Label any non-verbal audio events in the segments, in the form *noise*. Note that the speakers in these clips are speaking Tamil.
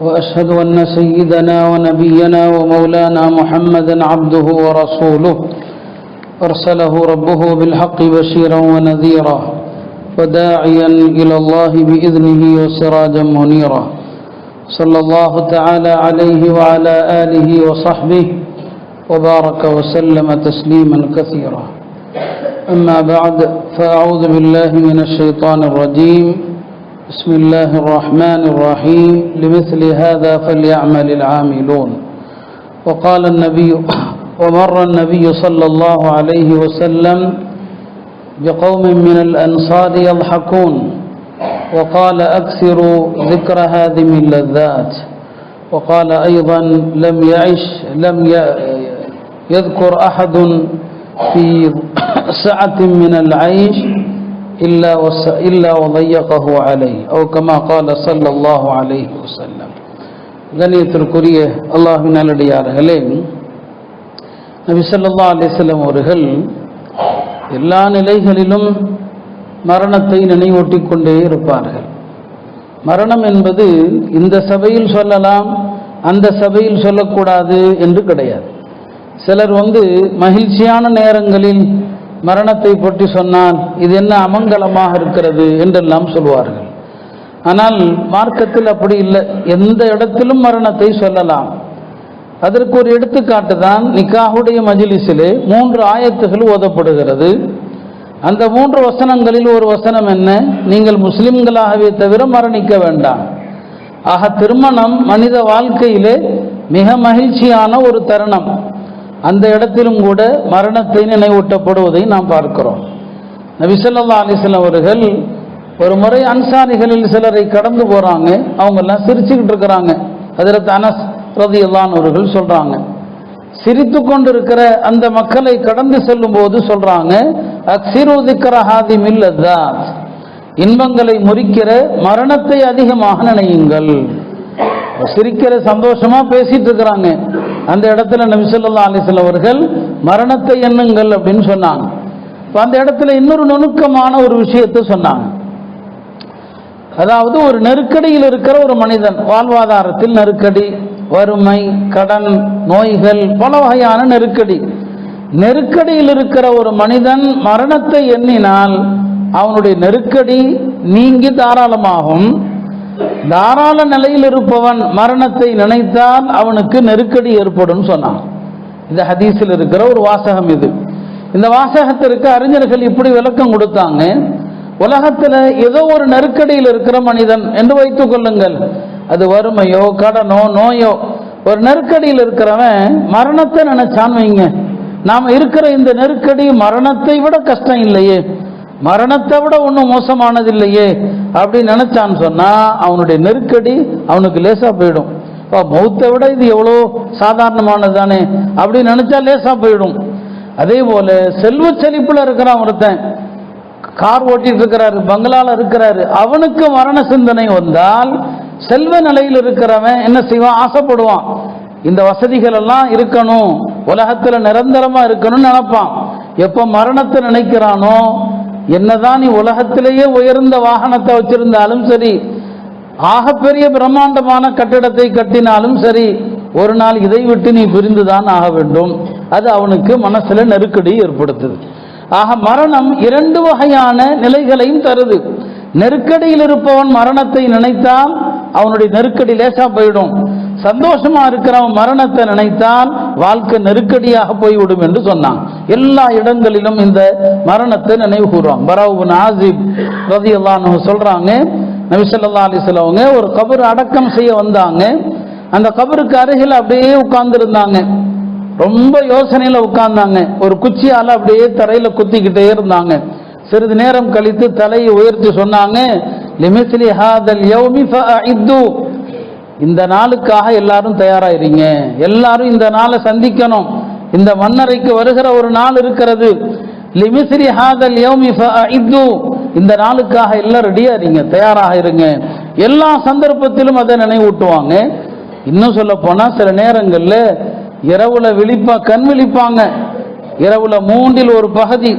وأشهد أن سيدنا ونبينا ومولانا محمدا عبده ورسوله. أرسله ربه بالحق بشيرا ونذيرا وداعيا إلى الله بإذنه وسراجا منيرا. صلى الله تعالى عليه وعلى آله وصحبه وبارك وسلم تسليما كثيرا. أما بعد فأعوذ بالله من الشيطان الرجيم. بسم الله الرحمن الرحيم. لمثل هذا فليعمل العاملون. وقال النبي *coughs* ومر النبي صلى الله عليه وسلم بقوم من الأنصار يضحكون. وقال أكثروا ذكر هذه اللذات وقال أيضا لم يعش لم يذكر أحد في *coughs* سعة من العيش. إلا إلا وضيقه عليه أو كما قال صلى الله عليه وسلم கணியத்திற்குரிய அல்லாஹின் நல்லடியார்களே நபி சொல்லா அலிஸ்லம் அவர்கள் எல்லா நிலைகளிலும் மரணத்தை நினைவூட்டிக் கொண்டே இருப்பார்கள் மரணம் என்பது இந்த சபையில் சொல்லலாம் அந்த சபையில் சொல்லக்கூடாது என்று கிடையாது சிலர் வந்து மகிழ்ச்சியான நேரங்களில் மரணத்தை பற்றி சொன்னால் இது என்ன அமங்கலமாக இருக்கிறது என்றெல்லாம் சொல்வார்கள். ஆனால் மார்க்கத்தில் அப்படி இல்லை. எந்த இடத்திலும் மரணத்தை சொல்லலாம். அதற்கு ஒரு எடுத்துக்காட்டு தான் நிக்காஹுடைய மஜிலிஸிலே மூன்று ஆயத்துகள் ஓதப்படுகிறது. அந்த மூன்று வசனங்களில் ஒரு வசனம் என்ன? நீங்கள் முஸ்லிம்களாகவே தவிர மரணிக்க வேண்டாம். ஆக திருமணம் மனித வாழ்க்கையிலே மிக மகிழ்ச்சியான ஒரு தருணம். அந்த இடத்திலும் கூட மரணத்தை நினைவூட்டப்படுவதை நாம் பார்க்கிறோம். நபிசல்லா அலிஸ்லாம் அவர்கள் ஒரு முறை அன்சாரிகளில் சிலரை கடந்து போகிறாங்க அவங்கெல்லாம் சிரிச்சுக்கிட்டு இருக்கிறாங்க. அதில் அனஸ் ரதி அவர்கள் சொல்கிறாங்க சிரித்து கொண்டிருக்கிற அந்த மக்களை கடந்து செல்லும் போது சொல்றாங்க அக்சிரோதிக்கரஹாதி மில்லதா இன்பங்களை முறிக்கிற மரணத்தை அதிகமாக நினையுங்கள். சிரிக்கிற சந்தோஷமாக பேசிகிட்டு இருக்கிறாங்க. அந்த இடத்துல நபிசல்லா அலிஸ்லாம் அவர்கள் மரணத்தை எண்ணுங்கள் அப்படின்னு சொன்னாங்க. இப்போ அந்த இடத்துல இன்னொரு நுணுக்கமான ஒரு விஷயத்தை சொன்னாங்க. அதாவது ஒரு நெருக்கடியில் இருக்கிற ஒரு மனிதன் வாழ்வாதாரத்தில் நெருக்கடி வறுமை கடன் நோய்கள் பல வகையான நெருக்கடி. நெருக்கடியில் இருக்கிற ஒரு மனிதன் மரணத்தை எண்ணினால் அவனுடைய நெருக்கடி நீங்கி தாராளமாகும். தாராள நிலையில் இருப்பவன் மரணத்தை நினைத்தால் அவனுக்கு நெருக்கடி ஏற்படும் சொன்னான். இந்த ஹதீஸில் இருக்கிற ஒரு வாசகம் இது. இந்த வாசகத்திற்கு அறிஞர்கள் இப்படி விளக்கம் கொடுத்தாங்க உலகத்தில் ஏதோ ஒரு நெருக்கடியில் இருக்கிற மனிதன் என்று வைத்துக் கொள்ளுங்கள். அது வறுமையோ கடனோ நோயோ ஒரு நெருக்கடியில் இருக்கிறவன் மரணத்தை நினைச்சான் வைங்க. நாம் இருக்கிற இந்த நெருக்கடி மரணத்தை விட கஷ்டம் இல்லையே. மரணத்தை விட ஒன்றும் மோசமானது இல்லையே அப்படின்னு நினச்சான்னு சொன்னால் அவனுடைய நெருக்கடி அவனுக்கு லேசாக போயிடும். இப்போ மௌத்தை விட இது எவ்வளோ சாதாரணமானது தானே அப்படின்னு நினச்சா லேசாக போயிடும். அதே போல் செல்வ செழிப்பில் இருக்கிறான் ஒருத்தன். கார் ஓட்டிட்டு இருக்கிறாரு பங்களால இருக்கிறாரு. அவனுக்கு மரண சிந்தனை வந்தால் செல்வ நிலையில் இருக்கிறவன் என்ன செய்வான்? ஆசைப்படுவான். இந்த வசதிகள் எல்லாம் இருக்கணும். உலகத்தில் நிரந்தரமாக இருக்கணும்னு நினைப்பான். எப்போ மரணத்தை நினைக்கிறானோ என்னதான் நீ உலகத்திலேயே உயர்ந்த வாகனத்தை வச்சிருந்தாலும் சரி ஆகப்பெரிய பிரம்மாண்டமான கட்டிடத்தை கட்டினாலும் சரி ஒரு நாள் இதை விட்டு நீ பிரிந்துதான் ஆக வேண்டும். அது அவனுக்கு மனசுல நெருக்கடி ஏற்படுத்துது. ஆக மரணம் இரண்டு வகையான நிலைகளையும் தருது. நெருக்கடியில் இருப்பவன் மரணத்தை நினைத்தால் அவனுடைய நெருக்கடி லேசா போயிடும். சந்தோஷமா இருக்கிறவன் மரணத்தை நினைத்தால் வாழ்க்கை நெருக்கடியாக போய்விடும் என்று சொன்னான். எல்லா இடங்களிலும் இந்த மரணத்தை நினைவு கூறுவான். பராவு ஆசிப் ரதி அல்லான்னு சொல்றாங்க நபிசல்லா அலிசலவங்க ஒரு கபர் அடக்கம் செய்ய வந்தாங்க. அந்த கபருக்கு அருகில் அப்படியே உட்கார்ந்து இருந்தாங்க ரொம்ப யோசனையில உட்கார்ந்தாங்க. ஒரு குச்சியால அப்படியே தரையில குத்திக்கிட்டே இருந்தாங்க. சிறிது நேரம் கழித்து தலையை உயர்த்தி சொன்னாங்க லிமிஸ்லி ஹாதல் யௌமி ஃபஅஇத்து. இந்த நாளுக்காக எல்லாரும் தயாராகிறீங்க எல்லாரும் இந்த நாளை சந்திக்கணும். இந்த மன்னரைக்கு வருகிற ஒரு நாள் இருக்கிறது. லிமிஸ்ரி ஹாதல் யௌமி ஃபஅஇது இந்த நாளுக்காக எல்லாம் ரெடியா இருங்க தயாராக இருங்க. எல்லா சந்தர்ப்பத்திலும் அதை நினைவூட்டுவாங்க. இன்னும் சொல்ல போனா சில நேரங்களில் இரவுல விழிப்பா கண் விழிப்பாங்க. இரவுல மூன்றில் ஒரு பகுதி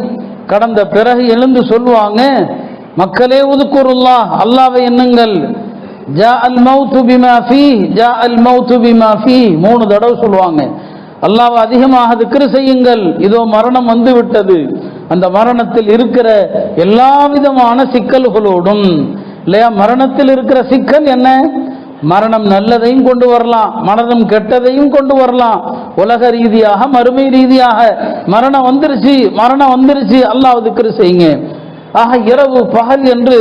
கடந்த பிறகு எழுந்து சொல்லுவாங்க மக்களே உதுக்குருல்லா அல்லாவை எண்ணுங்கள். ஜா அல் மௌத்து பிமா ஃபீ ஜா அல் மௌத்து பிமா மூணு தடவை சொல்லுவாங்க. அல்லாவை அதிகமாக திக்ரு செய்யுங்கள். இதோ மரணம் வந்து விட்டது அந்த மரணத்தில் இருக்கிற எல்லா விதமான சிக்கல்களோடும் இல்லையா மரணத்தில் இருக்கிற சிக்கல் என்ன? மரணம் நல்லதையும் கொண்டு வரலாம் மரணம் கெட்டதையும் கொண்டு வரலாம். உலக ரீதியாக மறுமை ரீதியாக மரணம் வந்துருச்சு மரணம் வந்துருச்சு அல்லாஹ் திக்ரு செய்யுங்க. ஆக இரவு பகல் என்று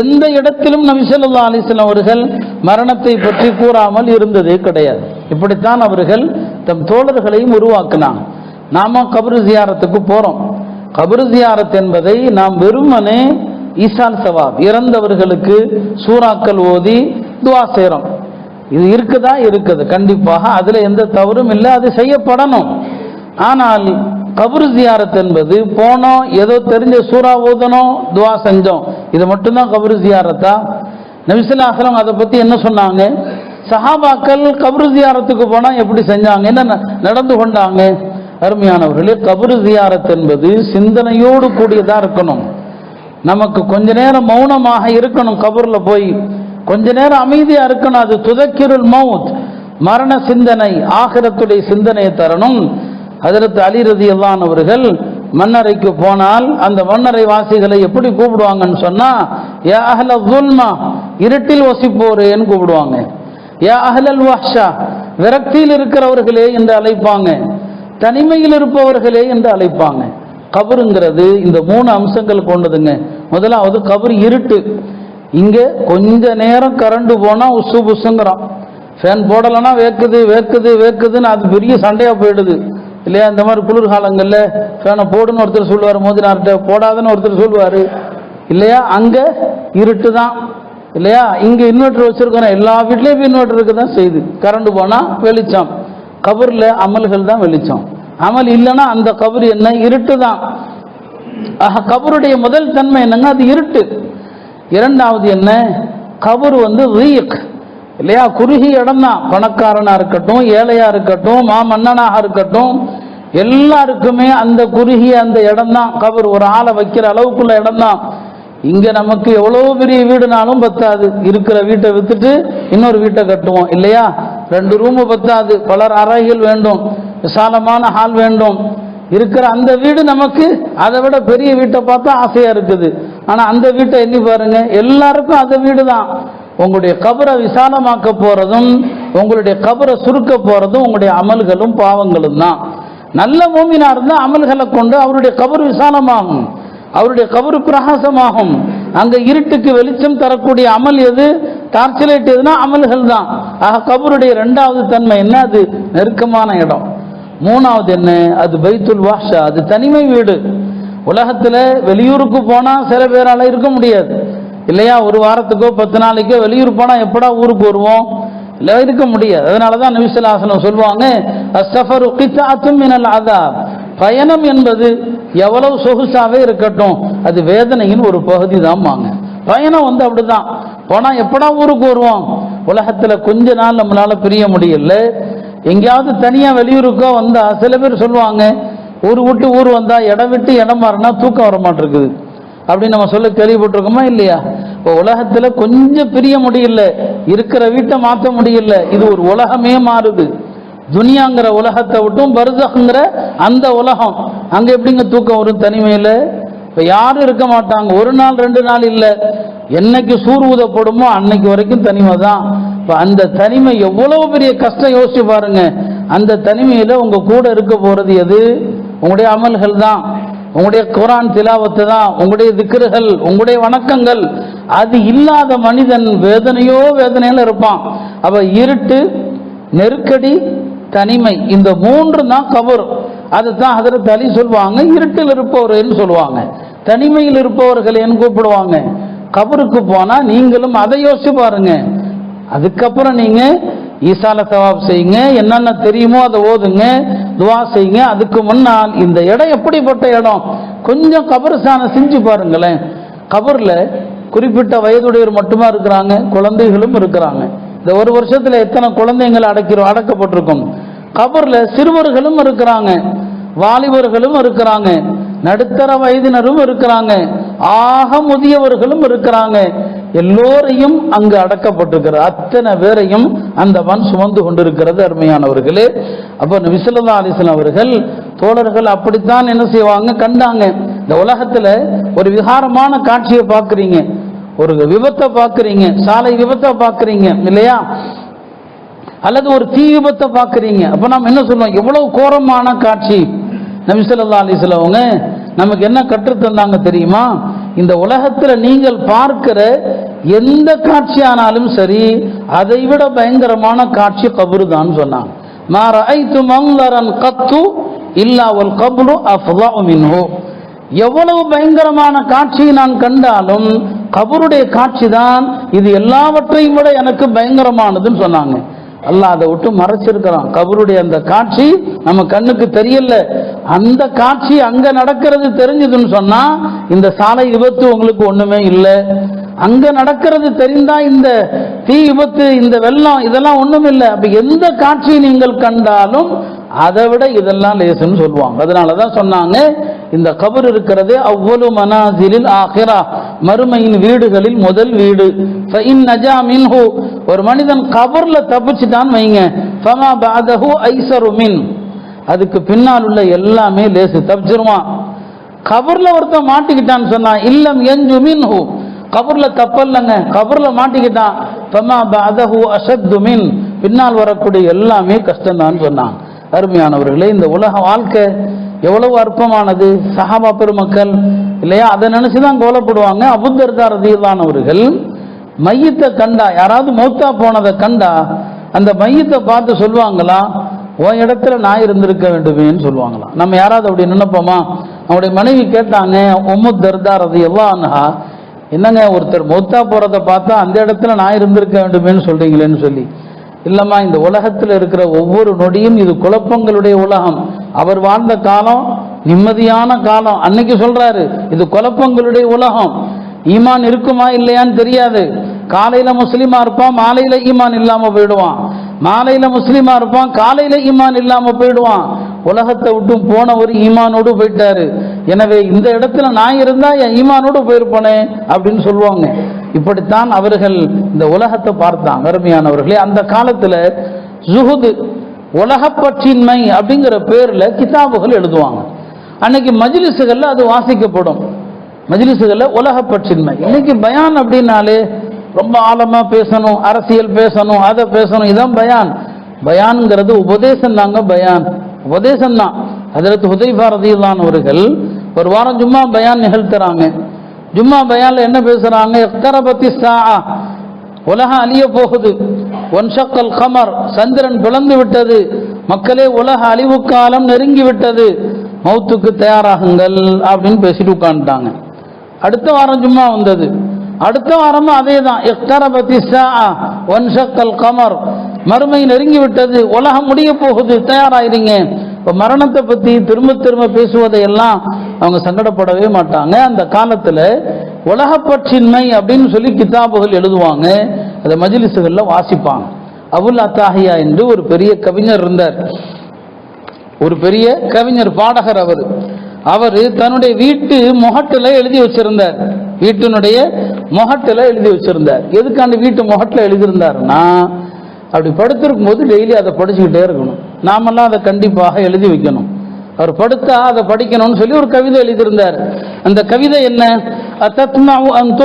எந்த இடத்திலும் நபிசல்லா அலிஸ்லாம் அவர்கள் மரணத்தை பற்றி கூறாமல் இருந்ததே கிடையாது. இப்படித்தான் அவர்கள் தம் தோழர்களையும் உருவாக்கினாங்க. நாம கபரு ஜியாரத்துக்கு போறோம். கபரு ஜியாரத் என்பதை நாம் வெறுமனே ஈசான் சவாப் இறந்தவர்களுக்கு சூறாக்கள் ஓதி துவா செய்கிறோம் இது இருக்குதா? இருக்குது. கண்டிப்பாக அதில் எந்த தவறும் இல்லை. அது செய்யப்படணும். ஆனால் கபரு ஜியாரத் என்பது போனோம் ஏதோ தெரிஞ்ச சூறா ஓதனோம் துவா செஞ்சோம். இது மட்டும்தான் கபரு ஜியாரத்தா? நபிசுல்லாஸ்லாம் அதை பற்றி என்ன சொன்னாங்க? சஹாபாக்கள் கபரு ஜியாரத்துக்கு போனால் எப்படி செஞ்சாங்க? என்ன நடந்து கொண்டாங்க? அருமையானவர்களே கபரு ஜியாரத் என்பது சிந்தனையோடு கூடியதாக இருக்கணும். நமக்கு கொஞ்ச நேரம் மௌனமாக இருக்கணும் கபரில் போய். கொஞ்ச நேரம் அமைதியாக இருக்கணும். அது துதக்கிருள் மவுத் மரண சிந்தனை ஆகிரத்துடைய சிந்தனையை தரணும். அதற்கு அலி ரதியல்லான் அவர்கள் மன்னரைக்கு போனால் அந்த மன்னரை வாசிகளை எப்படி கூப்பிடுவாங்கன்னு சொன்னால் ஏ அஹ்ல துல்மா இருட்டில் வசிப்போரேன்னு கூப்பிடுவாங்க. ஏ அஹ்லல் வாஷா விரக்தியில் இருக்கிறவர்களே என்று அழைப்பாங்க. தனிமையில் இருப்பவர்களே என்று அழைப்பாங்க. கபருங்கிறது இந்த மூணு அம்சங்கள் கொண்டதுங்க. முதலாவது கபர் இருட்டு. இங்கே கொஞ்ச நேரம் கரண்ட் போனால் உசு புசுங்கிறான். ஃபேன் போடலைன்னா வேக்குது வேக்குது வேக்குதுன்னு அது பெரிய சண்டையாக போயிடுது. இல்லையா? இந்த மாதிரி குளிர்காலங்களில் ஃபேனை போடுன்னு ஒருத்தர் சொல்லுவார் மோதினார்கிட்ட போடாதுன்னு ஒருத்தர் சொல்லுவார். இல்லையா? அங்கே இருட்டு தான். இல்லையா? இங்கே இன்வெர்டர் வச்சுருக்கோம் எல்லா வீட்லேயும் இன்வெர்டர் இருக்க தான் செய்யுது. கரண்ட் போனால் வெளிச்சம். கபரில் அமல்கள் தான் வெளிச்சம். அமல் இல்லைன்னா அந்த கபர் என்ன? இருட்டு தான். ஆக கபருடைய முதல் தன்மை என்னங்க அது இருட்டு. இரண்டாவது என்ன? கபர் வந்து ரீக். இல்லையா? குறுகிய இடம் தான் பணக்காரனாக இருக்கட்டும் ஏழையாக இருக்கட்டும் மாமன்னனாக இருக்கட்டும் எல்லாருக்குமே அந்த குறுகிய அந்த இடம் தான் கபர் ஒரு ஆளை வைக்கிற அளவுக்குள்ள இடம் தான் இங்கே நமக்கு எவ்வளோ பெரிய வீடுனாலும் பத்தாது. இருக்கிற வீட்டை விற்றுட்டு இன்னொரு வீட்டை கட்டுவோம். இல்லையா? ரெண்டு ரூமு பத்தாது. பலர் அறைகள் வேண்டும். விசாலமான ஹால் வேண்டும். இருக்கிற அந்த வீடு நமக்கு அதை விட பெரிய வீட்டை பார்த்தா ஆசையாக இருக்குது. ஆனால் அந்த வீட்டை எண்ணி பாருங்க எல்லாருக்கும் அந்த வீடு தான் உங்களுடைய கபரை விசாலமாக்க போறதும் உங்களுடைய கபரை சுருக்க போறதும் உங்களுடைய அமல்களும் பாவங்களும் தான். நல்ல மூமினா இருந்தால் அமல்களை கொண்டு அவருடைய கபர் விசாலமாகும் அவருடைய கபர் பிரகாசமாகும். அங்க இருட்டுக்கு வெளிச்சம் தரக்கூடிய அமல் எது? டார்ச் லைட் எதுனா அமல்கள் தான். ஆக கபருடைய ரெண்டாவது தன்மை என்ன அது? நெருக்கமான இடம். மூணாவது என்ன? அது பைத்துல் வாஷா அது தனிமை வீடு. உலகத்தில் வெளியூருக்கு போனால் சில பேரால் இருக்க முடியாது. இல்லையா? ஒரு வாரத்துக்கோ பத்து நாளைக்கோ வெளியூர் போனால் எப்படா ஊருக்கு வருவோம்? இல்லை இருக்க முடியாது. அதனாலதான் நிமிஷலாசனம் சொல்லுவாங்க அஸ்ஸஃபரு கித்தாத்தும் மினல் அதாப். பயணம் என்பது எவ்வளவு சொகுசாகவே இருக்கட்டும் அது வேதனையின் ஒரு பகுதி தான் பயணம் வந்து அப்படிதான். போனால் எப்படா ஊருக்கு வருவோம்? உலகத்தில் கொஞ்ச நாள் நம்மளால் பிரிய முடியல. எங்கேயாவது தனியாக வெளியூருக்கோ வந்தால் சில பேர் சொல்லுவாங்க ஊர் விட்டு ஊர் வந்தால் இடம் விட்டு இடம் மாறினா தூக்கம் வர மாட்டிருக்குது. அப்படின்னு நம்ம சொல்ல கேள்விப்பட்டிருக்கோமா இல்லையா? இப்போ உலகத்தில் கொஞ்சம் பிரிய முடியல இருக்கிற வீட்டை மாற்ற முடியல இது ஒரு உலகமே மாறுது. துனியாங்கிற உலகத்தை விட்டும் பருதகங்கிற அந்த உலகம். அங்கே எப்படிங்க தூக்கம் வரும் தனிமையில்? இப்போ யாரும் இருக்க மாட்டாங்க. ஒரு நாள் ரெண்டு நாள் இல்லை. என்னைக்கு சூர் ஊதப்படுமோ அன்னைக்கு வரைக்கும் தனிமை தான். இப்போ அந்த தனிமை எவ்வளவு பெரிய கஷ்டம் யோசிச்சு பாருங்க. அந்த தனிமையில் உங்கள் கூட இருக்க போகிறது எது? உங்களுடைய அமல்கள் தான் உங்களுடைய குரான் திலாவத்து தான் உங்களுடைய திக்ருகள் உங்களுடைய வணக்கங்கள். அது இல்லாத மனிதன் வேதனையோ வேதனையில் இருப்பான். அப்ப இருட்டு நெருக்கடி தனிமை இந்த மூன்று தான் கபர். அதுதான் ஹதரத் அலி சொல்லுவாங்க இருட்டில் இருப்பவர்கள்னு சொல்லுவாங்க தனிமையில் இருப்பவர்கள் என்று கூப்பிடுவாங்க. கபருக்கு போனால் நீங்களும் அதை யோசிச்சு பாருங்க. அதுக்கப்புறம் நீங்கள் ஈசால சவாப் செய்யுங்க என்னென்ன தெரியுமோ அதை ஓதுங்க துவா செய்யுங்க. அதுக்கு முன்னால் இந்த இடம் எப்படிப்பட்ட இடம்? கொஞ்சம் கபரசான செஞ்சு பாருங்களேன். கபரில் குறிப்பிட்ட வயதுடையவர் மட்டுமா இருக்கிறாங்க? குழந்தைகளும் இருக்கிறாங்க. இந்த ஒரு வருஷத்தில் எத்தனை குழந்தைங்கள் அடக்கிறோம் அடக்கப்பட்டிருக்கும்? கபரில் சிறுவர்களும் இருக்கிறாங்க. வாலிபர்களும் இருக்கிறாங்க. நடுத்தர வயதினரும் இருக்கிறாங்க. ஆக முதியவர்களும் இருக்கிறாங்க. எல்லோரையும் அங்கு அடக்கப்பட்டிருக்கிறது அத்தனை பேரையும் அந்த மண் சுமந்து கொண்டிருக்கிறது அருமையானவர்களே. அப்போ விசலதா அலிஸ்லாம் அவர்கள் தோழர்கள் அப்படித்தான் என்ன செய்வாங்க? கண்டாங்க. இந்த உலகத்துல ஒரு விகாரமான காட்சியை பார்க்குறீங்க. ஒரு விபத்தை பார்க்குறீங்க. சாலை விபத்தை பார்க்குறீங்க. இல்லையா? அல்லது ஒரு தீ விபத்தை பார்க்குறீங்க. அப்போ நம்ம என்ன சொல்லுவோம்? எவ்வளவு கோரமான காட்சி. நபி ஸல்லல்லாஹு அவங்க நமக்கு என்ன கற்றுத்தந்தாங்க தெரியுமா? இந்த உலகத்தில் நீங்கள் பார்க்கிற எந்த காட்சியானாலும் சரி அதை விட பயங்கரமான காட்சி கபரு தான் சொன்னாங்க கத்து இல்லா வல் கப்ரு அஃதலு எவ்வளவு பயங்கரமான காட்சியை நான் கண்டாலும் கபருடைய காட்சி தான் இது எல்லாவற்றையும் விட எனக்கு பயங்கரமானதுன்னு சொன்னாங்க. அல்லாஹ் அதை விட்டு மறைச்சிருக்கிறான். கபருடைய அந்த காட்சி நம்ம கண்ணுக்கு தெரியல. அந்த காட்சி அங்க நடக்கிறது தெரிஞ்சதுன்னு சொன்னா இந்த சாலை விபத்து உங்களுக்கு ஒண்ணுமே இல்லை. அங்க நடக்கிறது தெரிந்தா இந்த தீ விபத்து இந்த வெள்ளம் இதெல்லாம் ஒண்ணும் இல்லை அப்ப எந்த காட்சி நீங்கள் கண்டாலும் அதை விட இதெல்லாம் லேசுன்னு சொல்லுவாங்க. அதனால தான் சொன்னாங்க இந்த கபர் இருக்கிறது அவ்வளவு மனாசிலில் ஆகிரா மறுமையின் வீடுகளில் முதல் வீடு. நஜா ஒரு மனிதன் கபர்ல தப்பிச்சுட்டான் வைங்க. ஃபமா பாதஹு ஐசரு மின். அதுக்கு பின்னால் உள்ள எல்லாமே லேசு தப்பிச்சிருவான். கபர்ல ஒருத்தன் மாட்டிக்கிட்டான்னு சொன்னான் இல்லம் எஞ்சு மின்ஹு. கபர்ல தப்பல்லங்க கபர்ல மாட்டிக்கிட்டான். ஃபமா பாதஹு அஷத்து மின். பின்னால் வரக்கூடிய எல்லாமே கஷ்டம்தான் சொன்னான். அருமையானவர்களே இந்த உலக வாழ்க்கை எவ்வளவு அற்பமானது. சஹாபா பெருமக்கள் இல்லையா? அதை நினைச்சு தான் கோலப்படுவாங்க அபுத்தர்தா ரதியிலானவர்கள் மையத்தை கண்டா யாராவது மௌத்தா போனதை கண்டா அந்த மையத்தை பார்த்து சொல்லுவாங்களா? உன் இடத்துல நான் இருந்திருக்க வேண்டுமேன்னு சொல்லுவாங்களாம் நம்ம யாராவது அப்படி நினைப்போமா? அவனுடைய மனைவி கேட்டாங்க உம்மு தர்தா ரதி எல்லாம் என்னங்க ஒருத்தர் மௌத்தா போறதை பார்த்தா அந்த இடத்துல நான் இருந்திருக்க வேண்டுமேன்னு சொல்றீங்களேன்னு சொல்லி. இல்லம்மா இந்த உலகத்தில் இருக்கிற ஒவ்வொரு நொடியும் இது குழப்பங்களுடைய உலகம். அவர் வாழ்ந்த காலம் நிம்மதியான காலம். அன்னைக்கு சொல்றாரு இது குழப்பங்களுடைய உலகம். ஈமான் இருக்குமா இல்லையான்னு தெரியாது. காலையில முஸ்லீமா இருப்பான் மாலையில ஈமான் இல்லாம போயிடுவான். மாலையில முஸ்லீமா இருப்பான் காலையில ஈமான் இல்லாம போயிடுவான். உலகத்தை விட்டு போனவர் ஈமானோடு போயிட்டாரு. எனவே இந்த இடத்துல நான் இருந்தா என் ஈமானோடு போயிருப்பனே அப்படின்னு சொல்லுவாங்க. இப்படித்தான் அவர்கள் இந்த உலகத்தை பார்த்தாங்க அருமையானவர்களே. அந்த காலத்தில் ஜுகுது உலகப்பற்றின்மை அப்படிங்கிற பேரில் கிதாபுகள் எழுதுவாங்க. அன்னைக்கு மஜிலிசுகளில் அது வாசிக்கப்படும். மஜிலிசுகளில் உலகப்பற்றின்மை. இன்னைக்கு பயான் அப்படின்னாலே ரொம்ப ஆழமாக பேசணும் அரசியல் பேசணும் அதை பேசணும் இதான் பயான். பயான்ங்கிறது உபதேசம் தாங்க பயான். உபதேசம் தான் அதற்கு ஹுதைஃபா ரதியுல்லான் அவர்கள் ஒரு வாரம் சும்மா பயான் நிகழ்த்துறாங்க. ஜும்மா பயான்ல என்ன பேசுறாங்க? எக்தரபத்தி சாஆ உலகம் அழிய போகுது. ஒன்ஷக்கல் கமர். சந்திரன் பிளந்து விட்டது. மக்களே உலக அழிவு காலம் நெருங்கி விட்டது. மௌத்துக்கு தயாராகுங்கள் அப்படின்னு பேசிட்டு உட்காந்துட்டாங்க அடுத்த வாரம் ஜும்மா வந்தது. அடுத்த வாரமும் அதே தான் எக்தரபத்தி ஒன்ஷக்கல் கமர். மறுமை நெருங்கி விட்டது. உலகம் முடிய போகுது. தயாராயிருங்க இப்போ மரணத்தை பற்றி திரும்ப திரும்ப பேசுவதையெல்லாம் அவங்க சங்கடப்படவே மாட்டாங்க. அந்த காலத்தில் உலகப்பற்றின்மை அப்படின்னு சொல்லி கிதாபுகள் எழுதுவாங்க. அதை மஜிலிசுகளில் வாசிப்பாங்க. அபுல் அத்தாஹியா என்று ஒரு பெரிய கவிஞர் இருந்தார். ஒரு பெரிய கவிஞர் பாடகர் அவர். அவர் தன்னுடைய வீட்டு முகட்டில் எழுதி வச்சிருந்தார். வீட்டினுடைய முகட்டில் எழுதி வச்சிருந்தார். எதுக்காண்டு வீட்டு முகட்டில் எழுதியிருந்தாருன்னா அப்படி படுத்திருக்கும் போது டெய்லி அதை படிச்சுக்கிட்டே இருக்கணும். நாமெல்லாம் அதை கண்டிப்பாக எழுதி வைக்கணும். அவர் படுத்தா அதை படிக்கணும்னு சொல்லி ஒரு கவிதை எழுதியிருந்தார். அந்த கவிதை என்ன? அத்தத்மஉ அன்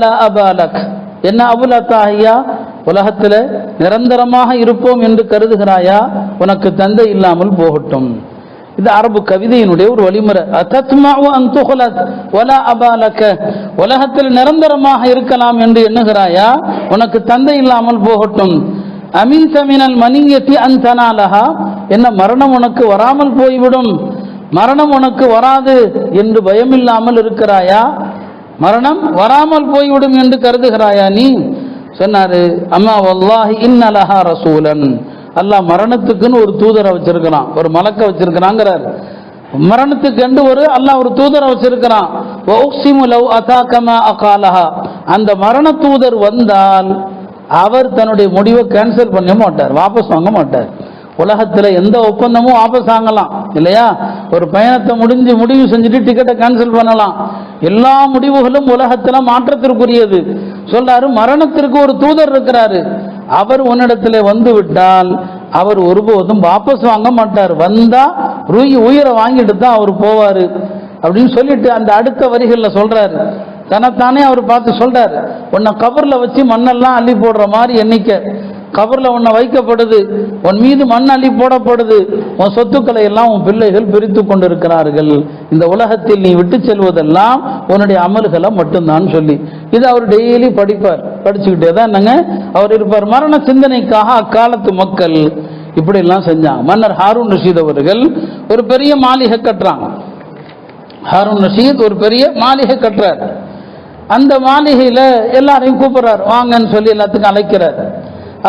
அபாலக். என்ன அபுல் அத்தாஹியா உலகத்தில் நிரந்தரமாக இருப்போம் என்று கருதுகிறாயா? உனக்கு தந்தை இல்லாமல் போகட்டும். இது அரபு கவிதையினுடைய ஒரு வழிமுறை. அத்தத்மாவு அன் துஹ்லத் வலா உலகத்தில் நிரந்தரமாக இருக்கலாம் என்று எண்ணுகிறாயா? உனக்கு தந்தை இல்லாமல் போகட்டும். அமீன் மினல் மனியத்தி அந்தனாலஹா என்ன மரணம் உனக்கு வராமல் போய்விடும். மரணம் உனக்கு வராது என்று பயமில்லாமல் இருக்கிறாயா? மரணம் வராமல் போய்விடும் என்று கருதுகிறாயா நீ? சொன்னாரு அம்மா வல்லாஹி இன்னலஹா ரசூலன். அல்லாஹ் மரணத்துக்குன்னு ஒரு தூதரை வச்சிருக்கிறான். ஒரு மலக்க வச்சிருக்கிறாங்கிறார் மரணத்துக்கு ஒரு அல்லாஹ் ஒரு தூதரை வச்சிருக்கிறான். அகாலஹா. அந்த மரண தூதர் வந்தால் அவர் தன்னுடைய முடிவை கேன்சல் பண்ண மாட்டார் வாபஸ் வாங்க மாட்டார். உலகத்தில் எந்த ஒப்பந்தமும் வாபஸ் வாங்கலாம் இல்லையா? ஒரு பயணத்தை முடிஞ்சு முடிவு செஞ்சுட்டு டிக்கெட்டை கேன்சல் பண்ணலாம். எல்லா முடிவுகளும் உலகத்தில் மாற்றத்திற்குரியது. சொல்றாரு மரணத்திற்கு ஒரு தூதர் இருக்கிறாரு. அவர் உன்னிடத்துல வந்து விட்டால் அவர் ஒருபோதும் வாபஸ் வாங்க மாட்டார். வந்தா உயிரை வாங்கிட்டு தான் அவர் போவாரு. அப்படின்னு சொல்லிட்டு அந்த அடுத்த வரிகளில் சொல்றாரு. தன்னைத்தானே அவர் பார்த்து சொல்றாரு உன்னை கபர்ல வச்சு மண்ணெல்லாம் அள்ளி போடுற மாதிரி எண்ணிக்கை கபர்ல உன்னை வைக்கப்படுது உன் மீது மண் அள்ளி போடப்படுது உன் சொத்துக்களை எல்லாம் உன் பிள்ளைகள் பிரித்து கொண்டிருக்கிறார்கள். இந்த உலகத்தில் நீ விட்டு செல்வதெல்லாம் உன்னுடைய அமல்களை மட்டும்தான் சொல்லி. இது அவர் டெய்லி படிப்பார். படிச்சுக்கிட்டே தான் என்னங்க? அவர் இருப்பார். மரண சிந்தனைக்காக அக்காலத்து மக்கள் இப்படி எல்லாம் செஞ்சாங்க. மன்னர் ஹாரூன் ரஷீத் அவர்கள் ஒரு பெரிய மாளிகை கட்டுறாங்க. ஹாரூன் ரஷீத் ஒரு பெரிய மாளிகை கட்டுறார். அந்த மாளிகையில் எல்லாரையும் கூப்பிட்றாரு. வாங்கன்னு சொல்லி எல்லாத்துக்கும் அழைக்கிறார்.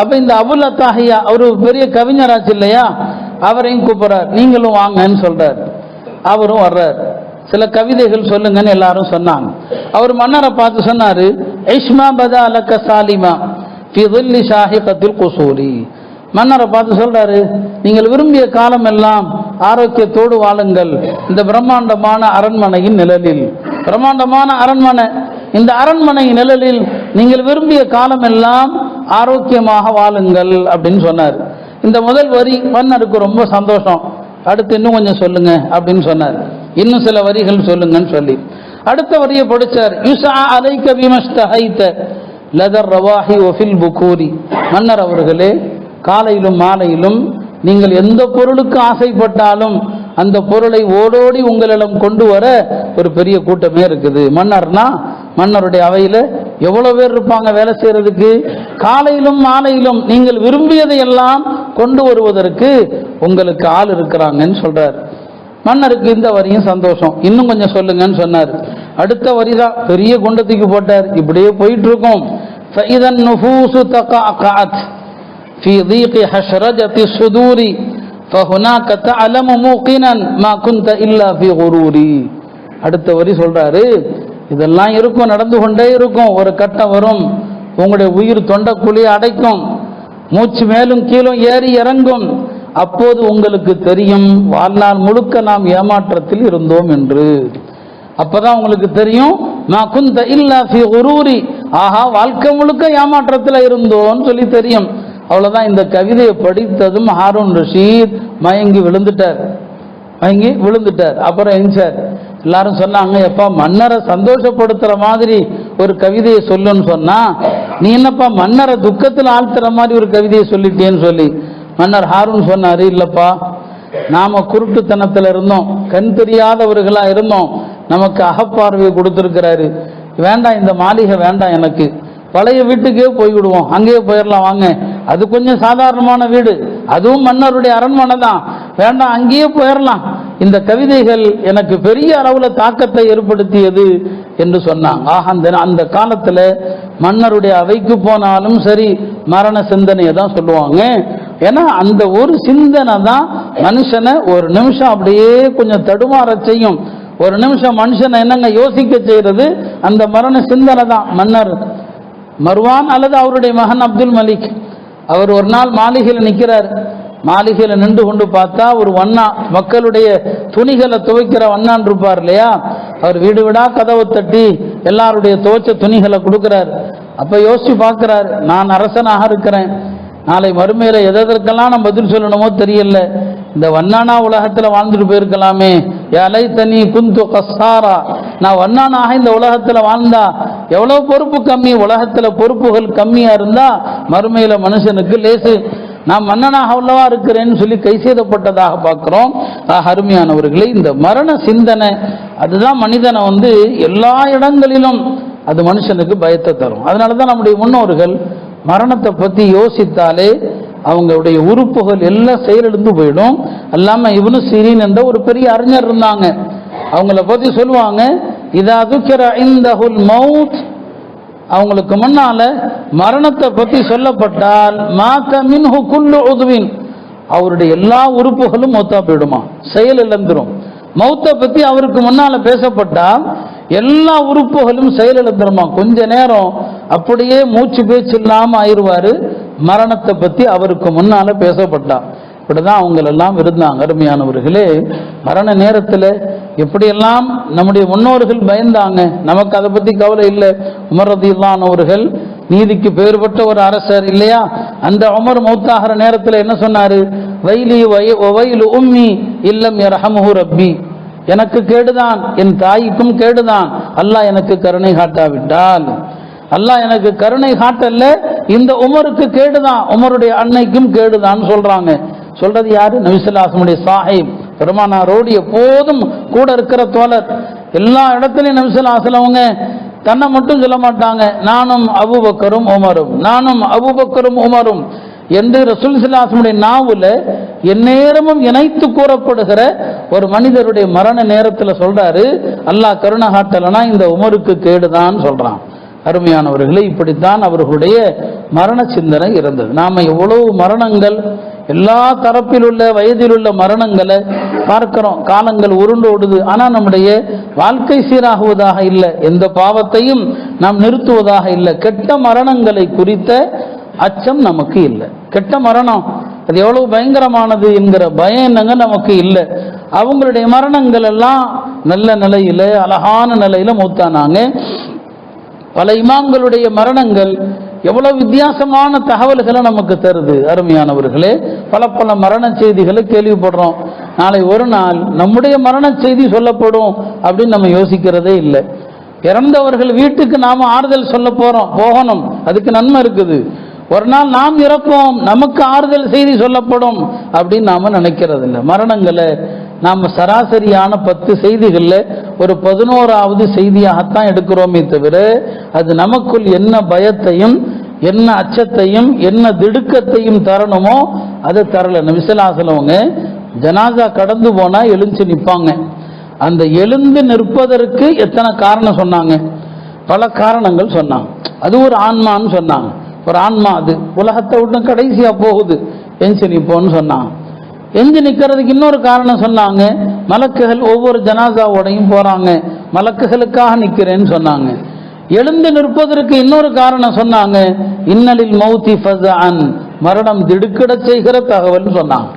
அப்போ இந்த அபுல் அத்தாஹியா அவர் பெரிய கவிஞராச்சு இல்லையா? அவரையும் கூப்பிட்றார். நீங்களும் வாங்கன்னு சொல்கிறார் அவரும் வர்றார். சில கவிதைகள் சொல்லுங்கன்னு எல்லாரும் சொன்னாங்க. அவர் மன்னரை பார்த்து சொன்னார் ஐஷ்மா பதா அலக்க சாலிமா ஃபிதுல்லி ஷாஹி கத்துல் குசூரி மன்னரை பார்த்து சொல்றாரு நீங்கள் விரும்பிய காலம் எல்லாம் ஆரோக்கியத்தோடு வாழுங்கள். இந்த பிரம்மாண்டமான அரண்மனையின் நிழலில். பிரம்மாண்டமான அரண்மனை இந்த அரண்மனை நிழலில் நீங்கள் விரும்பிய காலம் எல்லாம் ஆரோக்கியமாக வாழுங்கள் அப்படின்னு சொன்னார். இந்த முதல் வரி மன்னருக்கு ரொம்ப சந்தோஷம். அடுத்து இன்னும் கொஞ்சம் சொல்லுங்க அப்படின்னு சொன்னார். இன்னும் சில வரிகள் சொல்லுங்கன்னு சொல்லி. அடுத்த வரியை படிச்சார். யுசா அலைக்க விமஸ்தஹைத்த லதர் ரவாஹி ஒஃபில் புகூரி. மன்னர் அவர்களே காலையிலும் மாலையிலும் நீங்கள் எந்த பொருளுக்கு ஆசைப்பட்டாலும் அந்த பொருளை ஓடோடி உங்களிடம் கொண்டு வர ஒரு பெரிய கூட்டமே இருக்குது. மன்னர்னா மன்னருடைய அவையில் எவ்வளோ பேர் இருப்பாங்க வேலை செய்கிறதுக்கு காலையிலும் மாலையிலும் நீங்கள் விரும்பியதை எல்லாம் கொண்டு வருவதற்கு உங்களுக்கு ஆள் இருக்கிறாங்கன்னு சொல்கிறார் மன்னருக்கு இந்த வரியும் சந்தோஷம். இன்னும் கொஞ்சம் சொல்லுங்கன்னு சொன்னார். அடுத்த வரி தான். பெரிய குண்டத்துக்கு போட்டார். இப்படியே போயிட்டு இருக்கோம் ஃபைதன் நுஃபூசு தகாத் ஃபி தீகி ஹஷ்ரஜதி சுதூரி ஃபகுனா கத்த அலமு மூக்கினன் மா குந்த இல்லா ஃபி குரூரி அடுத்த வரி சொல்றாரு. இதெல்லாம் இருக்கும் நடந்து கொண்டே இருக்கும். ஒரு கட்டம் வரும். உங்களுடைய உயிர் தொண்டைக்குழியை அடைக்கும். மூச்சு மேலும் கீழும் ஏறி இறங்கும். அப்போது உங்களுக்கு தெரியும் வாழ்நாள் முழுக்க நாம் ஏமாற்றத்தில் இருந்தோம் என்று. அப்பதான் உங்களுக்கு தெரியும் நான் குந்த இல்லா ஃபி குரூரி. ஆஹா வாழ்க்கை முழுக்க ஏமாற்றத்தில் இருந்தோம்னு சொல்லி தெரியும். அவ்வளோதான் இந்த கவிதையை படித்ததும் ஹாரூன் ரஷீத் மயங்கி விழுந்துட்டார். மயங்கி விழுந்துட்டார். அப்புறம் எஞ்சார் எல்லாரும் சொன்னாங்க எப்பா மன்னரை சந்தோஷப்படுத்துற மாதிரி ஒரு கவிதையை சொல்லுன்னு சொன்னா நீ என்னப்பா மன்னரை துக்கத்தில் ஆழ்த்துற மாதிரி ஒரு கவிதையை சொல்லிட்டேன்னு சொல்லி. மன்னர் ஹாரூன் சொன்னாரு இல்லப்பா நாம குருட்டுத்தனத்துல இருந்தோம் கண் தெரியாதவர்களா இருந்தோம் நமக்கு அகப்பார்வையை கொடுத்துருக்கிறாரு. வேண்டாம் இந்த மாளிகை வேண்டாம் எனக்கு. பழைய வீட்டுக்கே போய்விடுவோம் அங்கேயே போயிடலாம் வாங்க. அது கொஞ்சம் சாதாரணமான வீடு அதுவும் மன்னருடைய அரண்மனை தான் வேண்டாம் அங்கேயே போயிடலாம் இந்த கவிதைகள் எனக்கு பெரிய அளவில் தாக்கத்தை ஏற்படுத்தியது என்று சொன்னாங்க. ஆக அந்த அந்த காலத்தில் மன்னருடைய அவைக்கு போனாலும் சரி மரண சிந்தனையை தான் சொல்லுவாங்க. ஏன்னா அந்த ஒரு சிந்தனை தான் மனுஷனை ஒரு நிமிஷம் அப்படியே கொஞ்சம் தடுமாற செய்யும். ஒரு நிமிஷம் மனுஷனை என்னங்க யோசிக்க செய்கிறது அந்த மரண சிந்தனை தான். மன்னர் மருவான் அல்லது அவருடைய மகன் அப்துல் மலிக். அவர் ஒரு நாள் மாளிகையில் நிற்கிறார் மாளிகையில் நின்று கொண்டு பார்த்தா ஒரு வண்ணா மக்களுடைய துணிகளை துவைக்கிற வண்ணான் இருப்பார் இல்லையா? அவர் வீடு விடா கதவை தட்டி எல்லாருடைய துவைச்ச துணிகளை கொடுக்குறார். அப்போ யோசிச்சு பார்க்குறார் நான் அரசனாக இருக்கிறேன். நாளை மறுமையில் எதற்கெல்லாம் நம்ம பதில் சொல்லணுமோ தெரியல. இந்த வண்ணானா உலகத்தில் வாழ்ந்துட்டு போயிருக்கலாமே. ஏலை தனி குந்து கசாரா நான் வண்ணானாக இந்த உலகத்தில் வாழ்ந்தா எவ்வளோ பொறுப்பு கம்மி? உலகத்தில் பொறுப்புகள் கம்மியாக இருந்தால் மறுமையில் மனுஷனுக்கு லேசு. நான் மன்னனாக உள்ளவா இருக்கிறேன்னு சொல்லி கை செய்தப்பட்டதாக பார்க்குறோம். அருமையானவர்களே இந்த மரண சிந்தனை அதுதான் மனிதனை வந்து எல்லா இடங்களிலும் அது மனுஷனுக்கு பயத்தை தரும். அதனால தான் நம்முடைய முன்னோர்கள் மரணத்தை பற்றி யோசித்தாலே அவங்களுடைய உறுப்புகள் எல்லாம் செயலிழந்து போயிடும். அல்லாமல் இவனு சிறீன் என்ற ஒரு பெரிய அறிஞர் இருந்தாங்க. அவங்கள பற்றி சொல்லுவாங்க இதா துக்கிற இந்தஹுல் மவுத் அவங்களுக்கு முன்னால மரணத்தை பத்தி சொல்லப்பட்டால் மாத்த மின்ஹு குல்லு உதுவின். அவருடைய எல்லா உறுப்புகளும் மௌத்தா போயிடுமா? செயல் இழந்துரும். மௌத்தை பத்தி அவருக்கு முன்னால பேசப்பட்டால் எல்லா உறுப்புகளும் செயல் இழந்துருமா? கொஞ்ச நேரம் அப்படியே மூச்சு பேச்சு இல்லாம ஆயிடுவாரு மரணத்தை பத்தி அவருக்கு முன்னால பேசப்பட்டா இப்படிதான் அவங்களெல்லாம் இருந்தாங்க அருமையானவர்களே. மரண நேரத்தில் எப்படியெல்லாம் நம்முடைய முன்னோர்கள் பயந்தாங்க? நமக்கு அதை பற்றி கவலை இல்லை. உமர் அவர்கள் நீதிக்கு பெயர் பெற்ற ஒரு அரசர் இல்லையா? அந்த உமர் மௌத்தாகிற நேரத்தில் என்ன சொன்னாரு? வைலி வய- வயலு உம்மி இல்லம் எரஹமுஹு ரப்பி. எனக்கு கேடுதான். என் தாய்க்கும் கேடுதான். அல்லாஹ் எனக்கு கருணை காட்டாவிட்டால். அல்லாஹ் எனக்கு கருணை காட்டல்ல இந்த உமருக்கு கேடுதான். உமருடைய அன்னைக்கும் கேடுதான் சொல்றாங்க. சொல்றது யாரு? நவிசலாசனுடைய சாஹிப். பெருமானாரோடு எப்போதும் கூட இருக்கிற தோழர். எல்லா இடத்துலையும் நம்சல் அவங்க தன்னை மட்டும் சொல்ல மாட்டாங்க. நானும் அபுபக்கரும் உமரும். நானும் அபுபக்கரும் உமரும் என்று ரசூல் சிலாசனுடைய நாவுல எந்நேரமும் இணைத்து கூறப்படுகிற ஒரு மனிதருடைய மரண நேரத்தில் சொல்றாரு அல்லாஹ் கருணை காட்டலனா இந்த உமருக்கு கேடுதான் சொல்றான். அருமையானவர்களே இப்படித்தான் அவர்களுடைய மரண சிந்தனை இருந்தது. நாம எவ்வளவு மரணங்கள் எல்லா தரப்பில் உள்ள வயதில் உள்ள மரணங்களை பார்க்கிறோம். காலங்கள் உருண்டு ஓடுது. ஆனா நம்முடைய வாழ்க்கை சீராகுவதாக இல்லை. எந்த பாவத்தையும் நாம் நிறுத்துவதாக இல்லை. கெட்ட மரணங்களை குறித்த அச்சம் நமக்கு இல்லை. கெட்ட மரணம் அது எவ்வளவு பயங்கரமானது என்கிற பயம் என்னங்க நமக்கு இல்லை. அவங்களுடைய மரணங்கள் எல்லாம் நல்ல நிலையில அழகான நிலையில மூத்தானாங்க. பல இமாம்களுடைய மரணங்கள் எவ்வளவு வித்தியாசமான தகவல்களை நமக்கு தருது அருமையானவர்களே. பல பல மரண செய்திகளை கேள்விப்படுறோம். நாளை ஒரு நாள் நம்முடைய மரண செய்தி சொல்லப்படும் அப்படின்னு நம்ம யோசிக்கிறதே இல்லை. இறந்தவர்கள் வீட்டுக்கு நாம ஆறுதல் சொல்ல போறோம் போகணும். அதுக்கு நன்மை இருக்குது. ஒரு நாள் நாம் இறப்போம் நமக்கு ஆறுதல் செய்தி சொல்லப்படும் அப்படின்னு நாம் நினைக்கிறது இல்லை மரணங்களை நாம் சராசரியான பத்து செய்திகளில் ஒரு பதினோராவது செய்தியாகத்தான் எடுக்கிறோமே தவிர அது நமக்குள் என்ன பயத்தையும் என்ன அச்சத்தையும் என்ன திடுக்கத்தையும் தரணுமோ அதை தரல. நபிசலாசலவங்க ஜனாசா கடந்து போனால் எழுந்து நிற்பாங்க அந்த எழுந்து நிற்பதற்கு எத்தனை காரணம் சொன்னாங்க? பல காரணங்கள் சொன்னாங்க. அது ஒரு ஆன்மான்னு சொன்னாங்க. ஒரு ஆன்மா அது. உலகத்தை விட்டு கடைசியா போகுது. எஞ்சி நிற்போன்னு சொன்னான். எஞ்சி நிற்கிறதுக்கு இன்னொரு காரணம் சொன்னாங்க. மலக்குகள் ஒவ்வொரு ஜனாசாவோடையும் போகிறாங்க மலக்குகளுக்காக நிற்கிறேன்னு சொன்னாங்க. எழுந்து நிற்பதற்கு இன்னொரு காரணம் சொன்னாங்க. இன்னலில் மௌத்தி ஃபசான் மரணம் திடுக்கிட செய்கிற தகவல் சொன்னாங்க.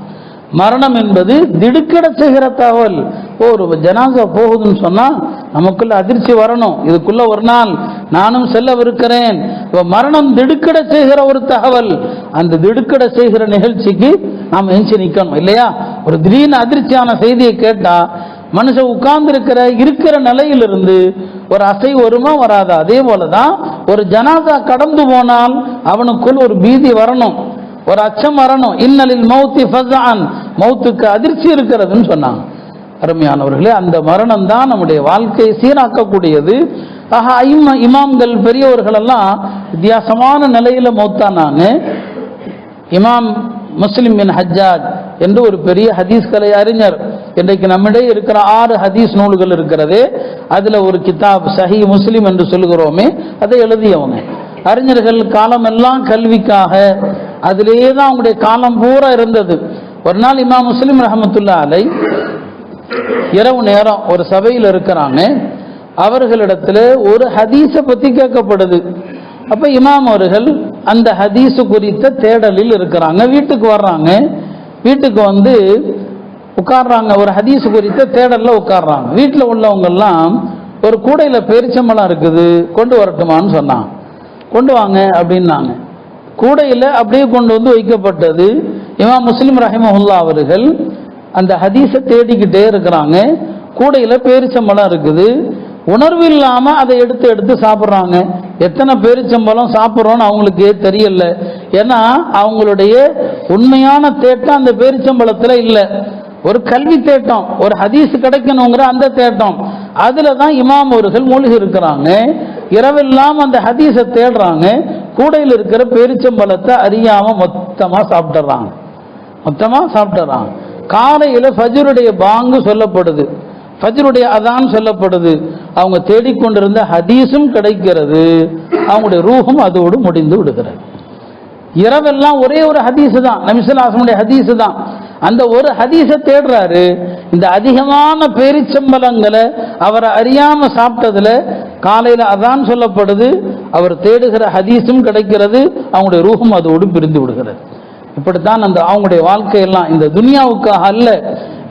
மரணம் என்பது திடுக்கிட செய்கிற தகவல். ஒரு ஜனாசா போகுதுன்னு சொன்னா நமக்குள்ள அதிர்ச்சி வரணும். இதுக்குள்ள ஒரு நாள் நானும் செல்லவிருக்கிறேன். இப்ப மரணம் திடுக்கிட செய்கிற ஒரு தகவல். அந்த திடுக்கிட செய்கிற நிகழ்ச்சிக்கு நாம் எஞ்சி நிற்கணும் இல்லையா? ஒரு திடீர்னு அதிர்ச்சியான செய்தியை கேட்டா மனுஷன் உட்கார்ந்து இருக்கிற இருக்கிற நிலையிலிருந்து ஒரு அசை வருமா வராதா? அதே போலதான் ஒரு ஜனாதா கடந்து போனால் அவனுக்குள் ஒரு பீதி வரணும். ஒரு அச்சம் வரணும். இன்னலில் மௌத்தி ஃபசான் மௌத்துக்கு அதிர்ச்சி இருக்கிறதுன்னு சொன்னாங்க. அருமையானவர்களே அந்த மரணம் தான் நம்முடைய வாழ்க்கையை சீராக்கக்கூடியது. ஆக ஐம்ம இமாம்கள் பெரியவர்கள் எல்லாம் வித்தியாசமான நிலையில மௌத்தானாங்க இமாம் முஸ்லிம் பின் ஹஜ்ஜாஜ் என்று ஒரு பெரிய ஹதீஸ் கலை அறிஞர். இன்றைக்கு நம்மிடையே இருக்கிற ஆறு ஹதீஸ் நூல்கள் இருக்கிறது. அதுல ஒரு கிதாப் சஹி முஸ்லிம் என்று சொல்லுகிறோமே அதை எழுதியவங்க. அறிஞர்கள் காலமெல்லாம் கல்விக்காக அதிலேயே தான் அவங்களுடைய காலம் பூரா இருந்தது. ஒரு நாள் இமாம் முஸ்லிம் ரஹமத்துல்லா அலை இரவு நேரம் ஒரு சபையில் இருக்கிறாங்க. அவர்களிடத்துல ஒரு ஹதீஸை பத்தி கேட்கப்படுது. அப்ப இமாம் அவர்கள் அந்த ஹதீஸு குறித்த தேடலில் இருக்கிறாங்க. வீட்டுக்கு வர்றாங்க. வீட்டுக்கு வந்து உட்கார்றாங்க. ஒரு ஹதீஸ் குறித்த தேடல்ல உட்கார்றாங்க. வீட்டில் உள்ளவங்க எல்லாம் ஒரு கூடையில பெரிச்சம்பளம் இருக்குது கொண்டு வரட்டுமான்னு சொன்னாங்க. கொண்டு வாங்க அப்படின்னாங்க. கூடையில அப்படியே கொண்டு வந்து வைக்கப்பட்டது இமாம் முஸ்லீம் ரஹிமஹுல்லா அவர்கள். அந்த ஹதீஸை தேடிக்கிட்டே இருக்கிறாங்க. கூடையில் பேரிச்சம்பழம் இருக்குது. உணர்வு இல்லாமல் அதை எடுத்து எடுத்து சாப்பிட்றாங்க. எத்தனை பேரிச்சம்பழம் சாப்பிட்றோன்னு அவங்களுக்கு தெரியல. ஏன்னா அவங்களுடைய உண்மையான தேட்டம் அந்த பேரிச்சம்பழத்துல இல்லை. ஒரு கல்வி தேட்டம் ஒரு ஹதீஸ் கிடைக்கணுங்கிற அந்த தேட்டம். அதில் தான் இமாம் அவர்கள் மூழ்கி இருக்கிறாங்க. இரவெல்லாம் அந்த ஹதீஸை தேடுறாங்க. கூடையில் இருக்கிற பேரிச்சம்பழத்தை அறியாமல் மொத்தமாக சாப்பிட்டுறாங்க. மொத்தமாக சாப்பிட்டுறாங்க. காலையில் ஃபஜ்ருடைய பாங்கு சொல்லப்படுது. ஃபஜ்ருடைய அதான் சொல்லப்படுது. அவங்க தேடிக்கொண்டிருந்த ஹதீஸும் கிடைக்கிறது. அவங்களுடைய ரூஹும் அதோடு முடிந்து விடுகிறது. இரவெல்லாம் ஒரே ஒரு ஹதீஸு தான். நமிசலாசனுடைய ஹதீஸு தான். அந்த ஒரு ஹதீஸை தேடுறாரு. இந்த அதிகமான பேரிச்சம்பளங்களை அவரை அறியாம சாப்பிட்டதுல காலையில அதான் சொல்லப்படுது. அவர் தேடுகிற ஹதீஸும் கிடைக்கிறது. அவங்களுடைய ரூஹும் அதோடு பிரிந்து விடுகிறது. இப்படித்தான் அந்த அவங்களுடைய வாழ்க்கையெல்லாம் இந்த துனியாவுக்காக அல்ல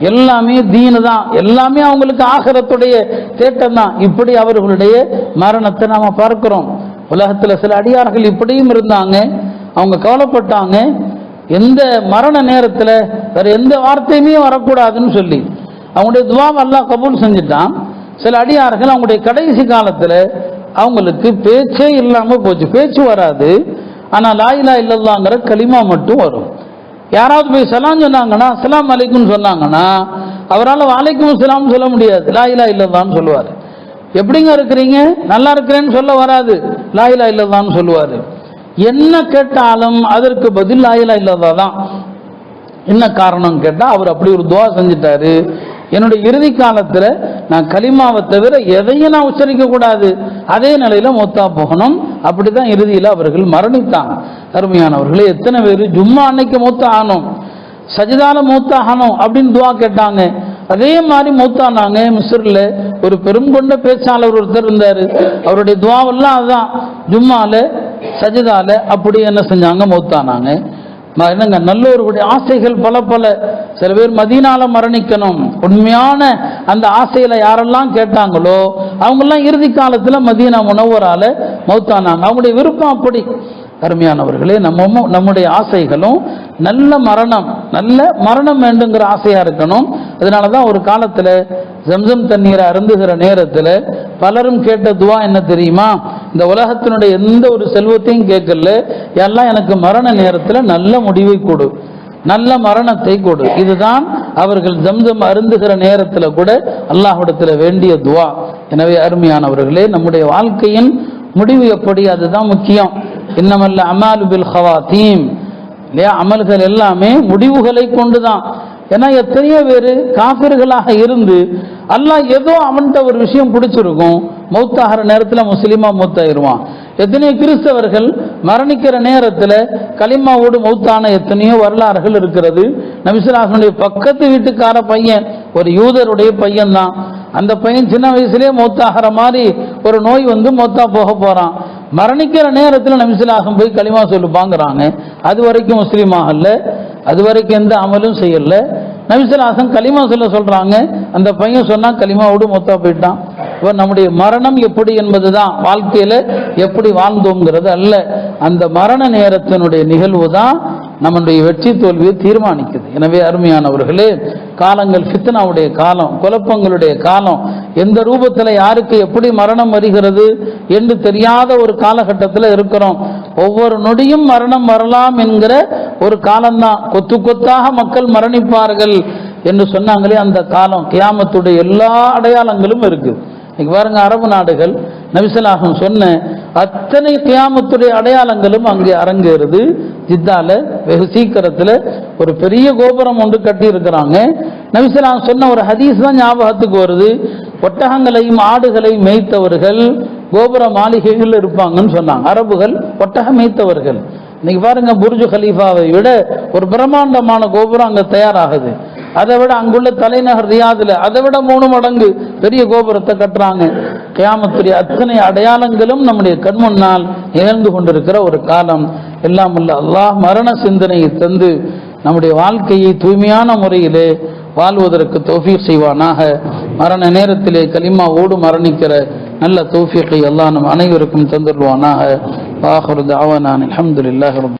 எல்லாமே தீனு தான் எல்லாமே அவங்களுக்கு ஆகரத்துடைய தேட்டம் தான் இப்படி அவர்களுடைய மரணத்தை நாம பார்க்கிறோம். உலகத்துல சில அடியார்கள் இப்படியும் இருந்தாங்க அவங்க கவலைப்பட்டாங்க எந்த மரண நேரத்தில் வேற எந்த வார்த்தையுமே வரக்கூடாதுன்னு சொல்லி அவங்களுடைய துவாவை அல்லாஹ் கபூல் செஞ்சுட்டான். சில அடியார்கள் அவங்களுடைய கடைசி காலத்தில் அவங்களுக்கு பேச்சே இல்லாமல் போச்சு பேச்சு வராது. ஆனால் லாயிலா இல்லல்லாங்கிற களிமா மட்டும் வரும். யாராவது போய் சலாம் சொன்னாங்கன்னா அஸ்லாம் அலைக்கும் சொன்னாங்கன்னா அவரால் வாலைக்கும் சலாம் சொல்ல முடியாது. லாயிலா இல்லதான்னு சொல்லுவார். எப்படிங்க இருக்கிறீங்க? நல்லா இருக்கிறேன்னு சொல்ல வராது. லாயிலா இல்லதான்னு சொல்லுவார். என்ன கேட்டாலும் அதற்கு பதில் லாயிலா இல்லதா தான். என்ன காரணம் கேட்டால் அவர் அப்படி ஒரு துவா செஞ்சிட்டாரு. என்னுடைய இறுதி காலத்தில் நான் கலிமாவை தவிர எதையும் நான் உச்சரிக்க கூடாது. அதே நிலையில் மொத்தா போகணும். அப்படி தான் இறுதியில் அவர்கள் மரணித்தாங்க. அருமையானவர்களே எத்தனை பேர் ஜும்மா அன்னைக்கு மூத்தா ஆனோம். சஜிதால மூத்தாகணும் அப்படின்னு துவா கேட்டாங்க. அதே மாதிரி மூத்தானாங்க மிஸ்ரில் ஒரு பெருங்கொண்ட பேச்சாளர் ஒருத்தர் இருந்தார். அவருடைய துவாவெல்லாம் அதுதான் ஜும்மால சஜிதால அப்படி என்ன செஞ்சாங்க? மூத்தானாங்க என்னங்க நல்லோருடைய ஆசைகள் பல பல. சில பேர் மதீனால மரணிக்கணும். உண்மையான அந்த ஆசையில யாரெல்லாம் கேட்டாங்களோ அவங்கெல்லாம் இறுதி காலத்துல மதீனா உணவரால மௌத்தானாங்க. அவங்களுடைய விருப்பம் அப்படி. அருமையானவர்களே நம்ம நம்முடைய ஆசைகளும் நல்ல மரணம் நல்ல மரணம் வேண்டுங்கிற ஆசையா இருக்கணும். அதனால தான் ஒரு காலத்துல ஜம்சம் தண்ணீரை அருந்துகிற நேரத்துல பலரும் கேட்ட துவா என்ன தெரியுமா? இந்த உலகத்தினுடைய எந்த ஒரு செல்வத்தையும் கேட்கல. எல்லாம் எனக்கு மரண நேரத்தில் நல்ல முடிவை கொடு. நல்ல மரணத்தை கொடு. இதுதான் அவர்கள் ஜம்ஜம் அருந்துகிற நேரத்தில் கூட அல்லாஹிடத்தில் வேண்டிய துவா. எனவே அருமையானவர்களே நம்முடைய வாழ்க்கையின் முடிவு எப்படி? அதுதான் முக்கியம். இன்னமல்ல அமாலு பில் ஹவாத்தீம் இல்லையா? அமல்கள் எல்லாமே முடிவுகளை கொண்டுதான். ஏன்னா எத்தனையோ பேர் காபிர்களாக இருந்து அல்லாஹ் ஏதோ அவன்கிட்ட ஒரு விஷயம் பிடிச்சிருக்கும். மௌத்தாகிற நேரத்தில் முஸ்லீமா மூத்தாயிருவான். எத்தனையோ கிறிஸ்தவர்கள் மரணிக்கிற நேரத்தில் களிமாவோடு மௌத்தான எத்தனையோ வரலாறுகள் இருக்கிறது. நபிசுலாசனுடைய பக்கத்து வீட்டுக்கார பையன் ஒரு யூதருடைய பையன்தான். அந்த பையன் சின்ன வயசுலேயே மௌத்தாகிற மாதிரி ஒரு நோய் வந்து மௌத்தா போக போகிறான் மரணிக்கிற நேரத்தில் நபிசுலாசம் போய் களிமா சொல்லுப்பாங்கிறாங்க. அது வரைக்கும் முஸ்லீம் இல்லை அது வரைக்கும் எந்த அமலும் செய்யல. நபிசுலாசம் களிமா சொல்ல சொல்கிறாங்க அந்த பையன் சொன்னால் களிமாவோடு மொத்தா போயிட்டான். இப்போ நம்முடைய மரணம் எப்படி என்பது தான் வாழ்க்கையில் எப்படி வாழ்ந்தோங்கிறது அல்ல. அந்த மரண நேரத்தினுடைய நிகழ்வு தான் நம்முடைய வெற்றி தோல்வியை தீர்மானிக்குது. எனவே அருமையானவர்களே காலங்கள் ஃபித்னாவுடைய காலம் குழப்பங்களுடைய காலம் எந்த ரூபத்தில் யாருக்கு எப்படி மரணம் வருகிறது என்று தெரியாத ஒரு காலகட்டத்தில் இருக்கிறோம். ஒவ்வொரு நொடியும் மரணம் வரலாம் என்கிற ஒரு காலம்தான். கொத்து கொத்தாக மக்கள் மரணிப்பார்கள் என்று சொன்னாங்களே அந்த காலம். கியாமத்துடைய எல்லா அடையாளங்களும் இருக்குது இன்னைக்கு பாருங்க அரபு நாடுகள் நபிசலாகம் சொன்ன அத்தனை கியாமத்துடைய அடையாளங்களும் அங்கே அரங்கேறுது. ஜித்தால வெகு சீக்கிரத்தில் ஒரு பெரிய கோபுரம் ஒன்று கட்டி இருக்கிறாங்க நபிசலாம் சொன்ன ஒரு ஹதீஸ் தான் ஞாபகத்துக்கு வருது. ஒட்டகங்களையும் ஆடுகளையும் மேய்த்தவர்கள் கோபுர மாளிகைகள் இருப்பாங்கன்னு சொன்னாங்க. அரபுகள் ஒட்டகம் மேய்த்தவர்கள். இன்னைக்கு பாருங்க புர்ஜு ஹலீஃபாவை விட ஒரு பிரம்மாண்டமான கோபுரம் அங்கே தயாராகுது. அதை விட அங்குள்ள தலைநகர் ரியாதுல அதை விட மூணு மடங்கு பெரிய கோபுரத்தை கட்டுறாங்க. கியாமத்துடைய அத்தனை அடையாளங்களும் நம்முடைய கண் முன்னால் நிகழ்ந்து கொண்டிருக்கிற ஒரு காலம். எல்லாம் உள்ள அல்லாஹ் மரண சிந்தனையை தந்து நம்முடைய வாழ்க்கையை தூய்மையான முறையிலே வாழ்வதற்கு தௌஃபீக் செய்வானாக. மரண நேரத்திலே கலிமாவோடு மரணிக்கிற நல்ல தௌஃபீக்கை எல்லாம் நம் அனைவருக்கும் தந்துடுவானாக ஆஹரு தாவானான் அஹமதுல்லாஹ்